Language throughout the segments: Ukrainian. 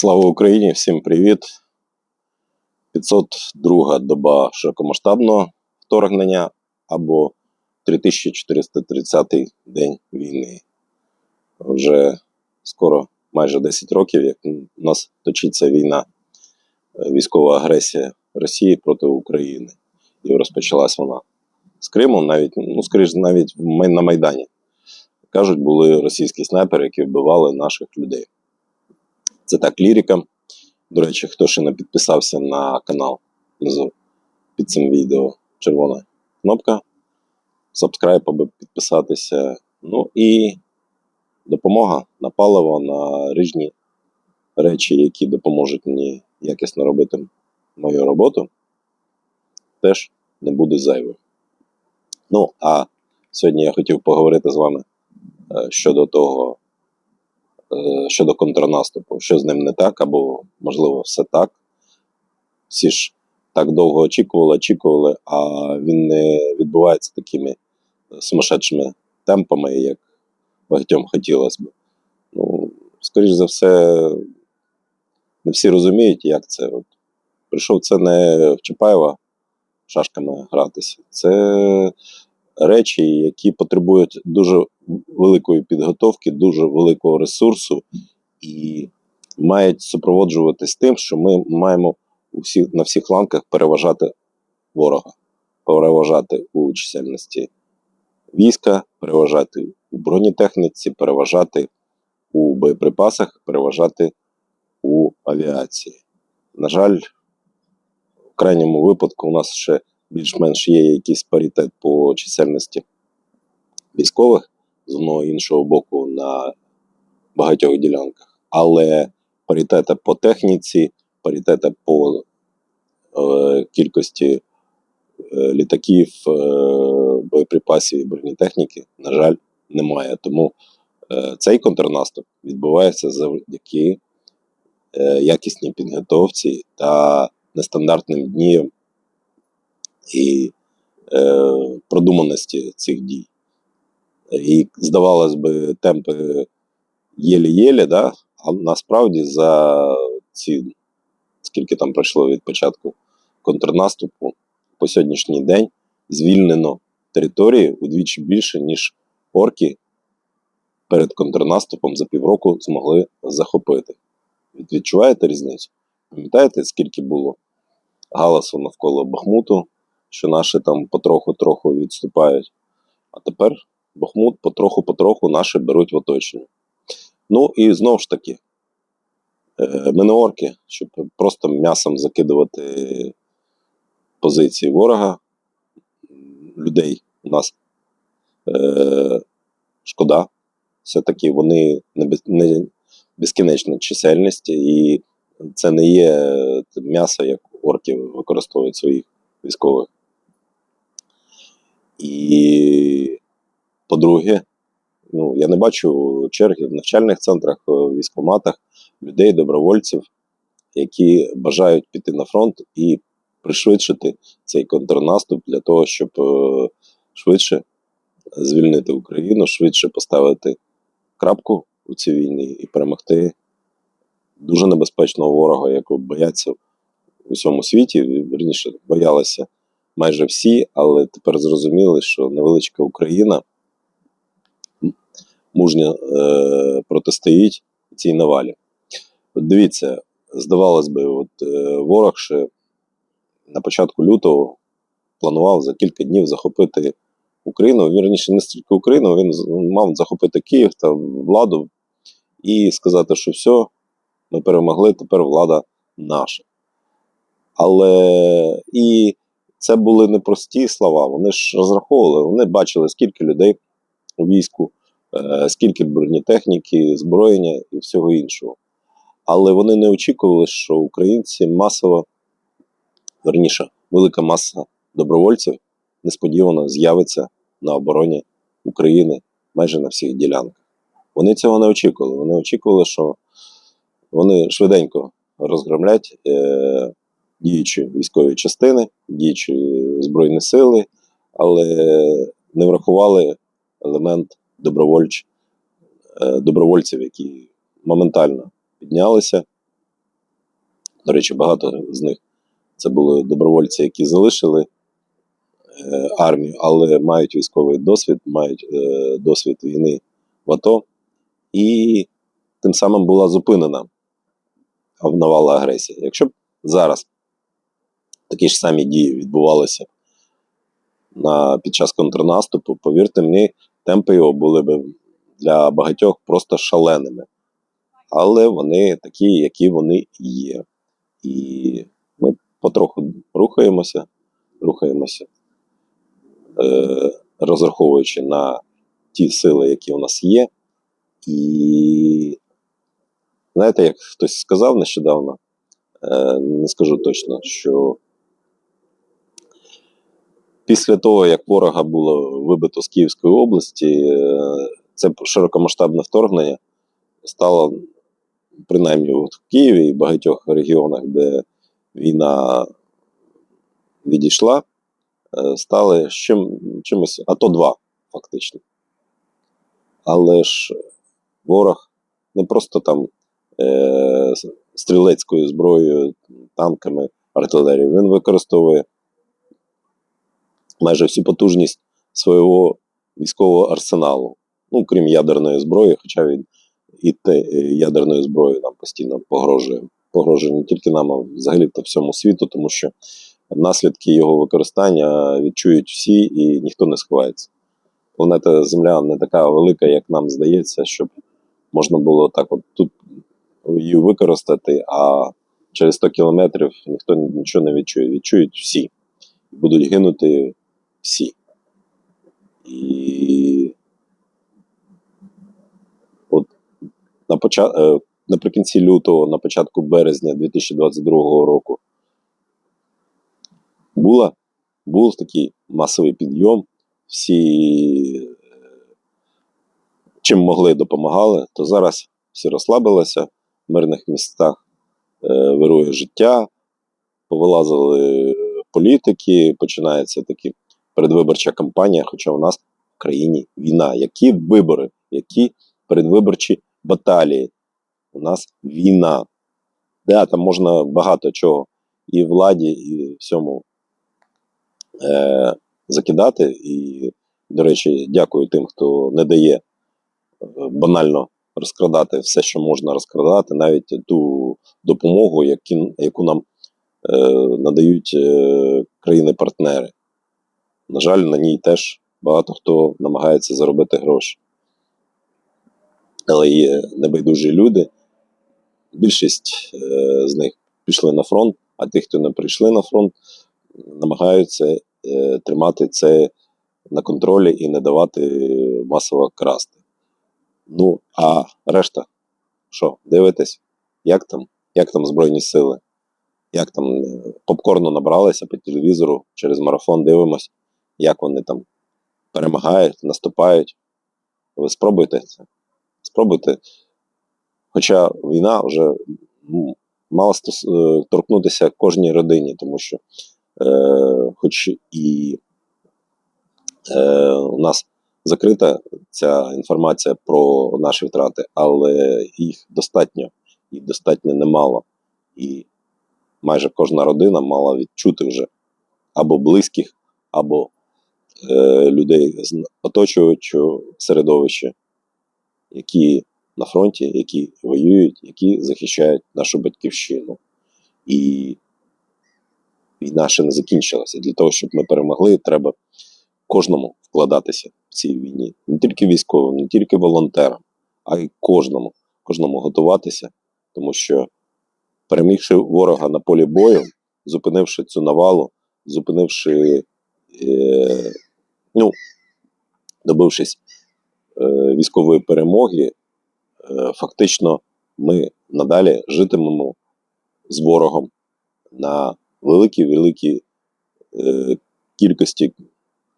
Слава Україні! Всім привіт! 502 доба широкомасштабного вторгнення або 3430 день війни. Вже скоро майже 10 років, як у нас точиться війна, військова агресія Росії проти України. І розпочалась вона з Криму, навіть, ну, скоріш, навіть на Майдані. Кажуть, були російські снайпери, які вбивали наших людей. Це так лірика. До речі, хто ще не підписався на канал внизу під цим відео червона кнопка. Subscribe, аби підписатися. Ну і допомога на паливо, на різні речі, які допоможуть мені якісно робити мою роботу, теж не буде зайвим. Ну, а сьогодні я хотів поговорити з вами е, щодо того, щодо контрнаступу, що з ним не так, або, можливо, все так. Всі ж так довго очікували, очікували, а він не відбувається такими е, сумасшедшими темпами, як багатьом хотілося б. Ну, скоріш за все, не всі розуміють, як це. От, прийшов це не в Чапаєва шашками гратися. Це речі, які потребують дуже великої підготовки, дуже великого ресурсу і мають супроводжуватись тим, що ми маємо у всіх, на всіх ланках переважати ворога, переважати у чисельності війська, переважати у бронетехніці, переважати у боєприпасах, переважати у авіації. На жаль, в крайньому випадку у нас ще більш-менш є якийсь паритет по чисельності військових з одного іншого боку на багатьох ділянках, але паритета по техніці, паритета по е, кількості е, літаків, е, боєприпасів і бронетехніки, на жаль, немає. Тому е, цей контрнаступ відбувається завдяки е, якісній підготовці та нестандартним діям і е, продуманості цих дій. І, здавалось би, темпи єлі-єлі, да? а насправді за ці, скільки там пройшло від початку контрнаступу по сьогоднішній день, звільнено території удвічі більше, ніж орки перед контрнаступом за півроку змогли захопити. Відчуваєте різницю? Пам'ятаєте, скільки було галасу навколо Бахмуту, що наші там потроху-троху відступають. А тепер Бахмут потроху-потроху наші беруть в оточення. Ну і знову ж таки, е, ми не орки, щоб просто м'ясом закидувати позиції ворога. Людей у нас е, шкода. Все-таки вони не, безкінечна чисельність, і це не є м'ясо, як орки використовують своїх військових. І по-друге, ну, я не бачу черги в навчальних центрах, е, в військкоматах, людей, добровольців, які бажають піти на фронт і пришвидшити цей контрнаступ для того, щоб е, швидше звільнити Україну, швидше поставити крапку у цій війні і перемогти дуже небезпечного ворога, якого бояться в усьому світі. Верніше, боялися майже всі, але тепер зрозуміли, що невеличка Україна мужньо е, протистоїть цій навалі. От дивіться, здавалось би, от, е, ворог ще на початку лютого планував за кілька днів захопити Україну. Вірніше, не стільки Україну, він мав захопити Київ та владу і сказати, що все, ми перемогли, тепер влада наша. Але і це були непрості слова. Вони ж розраховували, вони бачили, скільки людей у війську, скільки бронетехніки, зброєння і всього іншого. Але вони не очікували, що українці масово, верніше, велика маса добровольців несподівано з'явиться на обороні України майже на всіх ділянках. Вони цього не очікували. Вони очікували, що вони швиденько розгромлять е, діючі військові частини, діючі збройні сили, але не врахували елемент добровольч, е, добровольців, які моментально піднялися До речі, багато з них це були добровольці, які залишили е, армію, але мають військовий досвід, мають е, досвід війни в АТО, і тим самим була зупинена навала агресії. Якщо б зараз такі ж самі дії відбувалися на, під час контрнаступу, повірте мені, темпи його були б для багатьох просто шаленими. Але вони такі, які вони є. І ми потроху рухаємося, рухаємося, е, розраховуючи на ті сили, які у нас є. І знаєте, як хтось сказав нещодавно, е, не скажу точно, що після того, як ворога було вибито з Київської області, е, це широкомасштабне вторгнення стало принаймні от в Києві і багатьох регіонах, де війна відійшла, е, стали чим, чимось, а то два, фактично. Але ж ворог не просто там е, стрілецькою зброєю, танками, артилерією, він використовує майже всю потужність свого військового арсеналу, ну, крім ядерної зброї, хоча він і те е, ядерною зброєю нам постійно погрожує. Погрожує не тільки нам, а взагалі та всьому світу, тому що наслідки його використання відчують всі і ніхто не сховається. Планета Земля не така велика, як нам здається, щоб можна було так от тут її використати, а через 100 кілометрів ніхто нічого не відчує. Відчують всі. Будуть гинути всі. І от на почат... е, наприкінці лютого, на початку березня 2022 року була, був такий масовий підйом. Всі е, чим могли допомагали, то зараз всі розслабилися, в мирних містах е, вирує життя, повилазили політики, починається такі передвиборча кампанія, хоча у нас в країні війна. Які вибори, які передвиборчі баталії? У нас війна. Да, там можна багато чого і владі, і всьому е, закидати. І, до речі, дякую тим, хто не дає е, банально розкрадати все, що можна розкрадати, навіть ту допомогу, яку нам е, надають е, країни-партнери. На жаль, на ній теж багато хто намагається заробити гроші. Але є небайдужі люди. Більшість е, з них пішли на фронт, а ті, хто не прийшли на фронт, намагаються е, тримати це на контролі і не давати масово красти. Ну, а решта, що, дивитесь, як там? Як там Збройні сили? Як там е, попкорну набралися по телевізору, через марафон дивимось, як вони там перемагають, наступають. Ви спробуйте це. Спробуйте. Хоча війна вже ну, мала е, торкнутися кожній родині, тому що, е, хоч і е, у нас закрита ця інформація про наші втрати, але їх достатньо, їх достатньо немало. І майже кожна родина мала відчути вже або близьких, або людей з оточуючого середовища, які на фронті, які воюють, які захищають нашу батьківщину. І війна ще не закінчилася. Для того, щоб ми перемогли, треба кожному вкладатися в цій війні. Не тільки військовим, не тільки волонтерам, а й кожному, кожному готуватися, тому що перемігши ворога на полі бою, зупинивши цю навалу, зупинивши, е, ну, добившись е, військової перемоги, е, фактично ми надалі житимемо з ворогом на великій великій е, кількості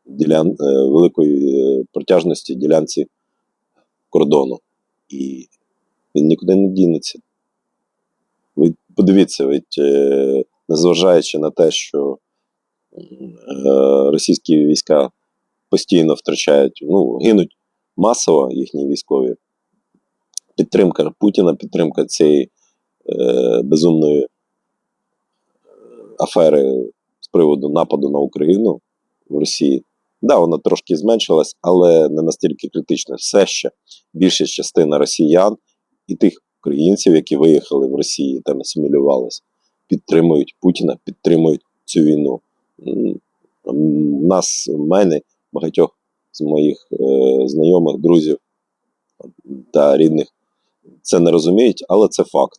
ділян, е, великої е, протяжності ділянці кордону. І він нікуди не дінеться. Ви подивіться, ведь, е, незважаючи на те, що е, російські війська постійно втрачають, ну, гинуть масово їхні військові. Підтримка Путіна, підтримка цієї е, безумної афери з приводу нападу на Україну в Росії. Да, вона трошки зменшилась, але не настільки критично. Все ще більша частина росіян і тих українців, які виїхали в Росії та асимілювалися, підтримують Путіна, підтримують цю війну. М, Нас, мене, багатьох з моїх е, знайомих, друзів та рідних це не розуміють, але це факт.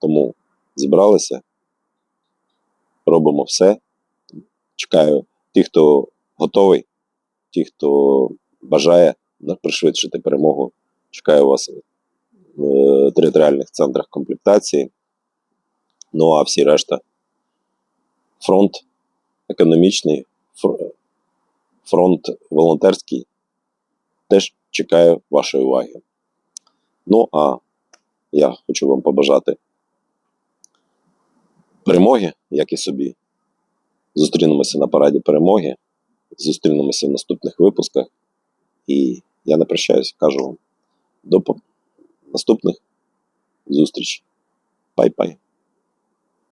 Тому зібралися, робимо все. Чекаю тих, хто готовий, ті, хто бажає пришвидшити перемогу. Чекаю вас в е, територіальних центрах комплектації. Ну а всі решта фронт економічний, фронт волонтерський. Теж чекаю вашої уваги. Ну а я хочу вам побажати перемоги, як і собі. Зустрінемося на параді перемоги, зустрінемося в наступних випусках. І я не прощаюсь, кажу вам до наступних зустрічей. Пай-пай.